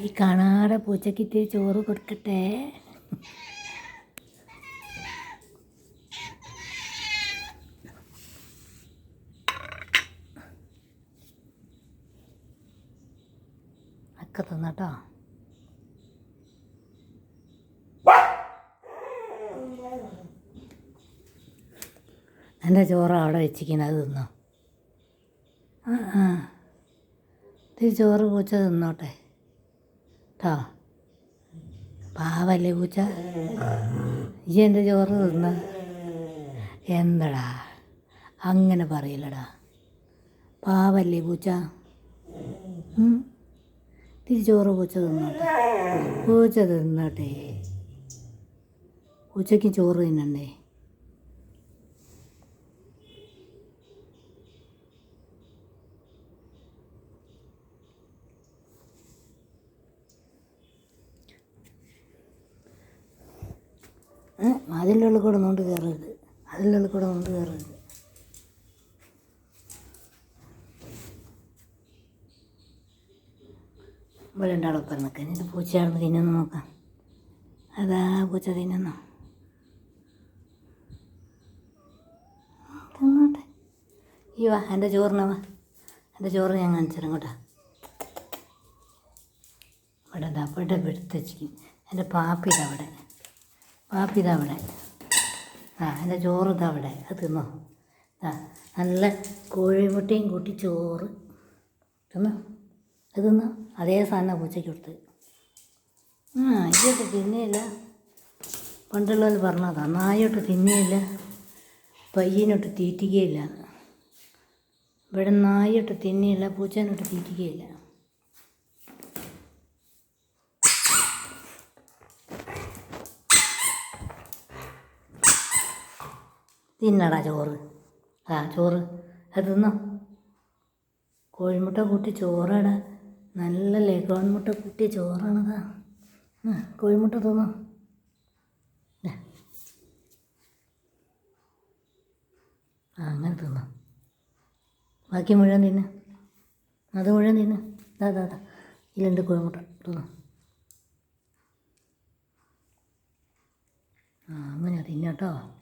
ഈ കാണാതെ പൂച്ചയ്ക്ക് ഇത്തിരി ചോറ് കൊടുക്കട്ടെ? ഒക്കെ തിന്നട്ടോ. എന്റെ ചോറ് അവിടെ വെച്ചിരിക്കുന്നത് തിന്നോ. ആ ആ. ഇത് ചോറ് പൂച്ച തിന്നോട്ടെ. കേട്ടോ പാവല്ലേ പൂച്ച? ഈ എന്റെ ചോറ് തിന്ന? എന്തടാ? അങ്ങനെ പറയില്ലടാ. പാവല്ലേ പൂച്ച? തിരി ചോറ് പൂച്ച തിന്നോട്ടെ. പൂച്ച തിന്നോട്ടെ. പൂച്ചയ്ക്ക് ചോറ് തിന്നണ്ടേ? അതിന്റെ ഉള്ളിൽ കൂടെ നോണ്ട് കയറരുത്. അതിന്റെ ഉള്ളിൽ കൂടെ നോണ്ട് കയറരുത്. ഇവിടെ രണ്ടാളൊപ്പം നിൽക്കാൻ ഇത് പൂച്ചയാണെന്ന് തിന്നുന്നു നോക്കാം. അതാ പൂച്ച തിന്നുന്നു. തിന്നോട്ടെ. ഈ വാ എന്റെ ചോറിന് എന്റെ ചോറ് ഞാൻ കാണിച്ചു കേട്ടോ. ഇവിടെ ദാ ഇവിടെ എടുത്ത് വെച്ചിരിക്കും എന്റെ പാപ്പിയുടെ അവിടെ പാപ്പി അവിടെ ആ എന്റെ ചോറ് അവിടെ അത് തിന്നോ. ആ നല്ല കോഴിമുട്ടയും കൂട്ടി ചോറ്. തിന്നോ? അത് തിന്നോ? അതേ സാധനം പൂച്ചയ്ക്ക് കൊടുത്ത്. ആ ഇതൊക്കെ തിന്നിയില്ല. പണ്ടുള്ളവർ പറഞ്ഞതാ നായോട്ട് തിന്നിയില്ല. പയ്യനൊട്ട് തീറ്റിക്കുകയില്ല ഇവിടെ നായോട്ട് തിന്നിയില്ല പൂച്ചേനൊട്ട് തീറ്റിക്കുകയില്ല തിന്നടാ ചോറ്. ആ ചോറ് അത് തിന്നോ. കോഴിമുട്ട കൂട്ടി ചോറാടാ. നല്ല ലഗോൺ മുട്ട കൂട്ടി ചോറാണതാ കോഴിമുട്ട തിന്നോ. അങ്ങനെ തിന്നോ. ബാക്കി മുഴുവൻ തിന്ന്. അത് മുഴുവൻ തിന്ന്. അതാ അതാ അതാ ഇതിലുണ്ട് കോഴിമുട്ട തിന്നോ. ആ അങ്ങനെ തിന്നട്ടോ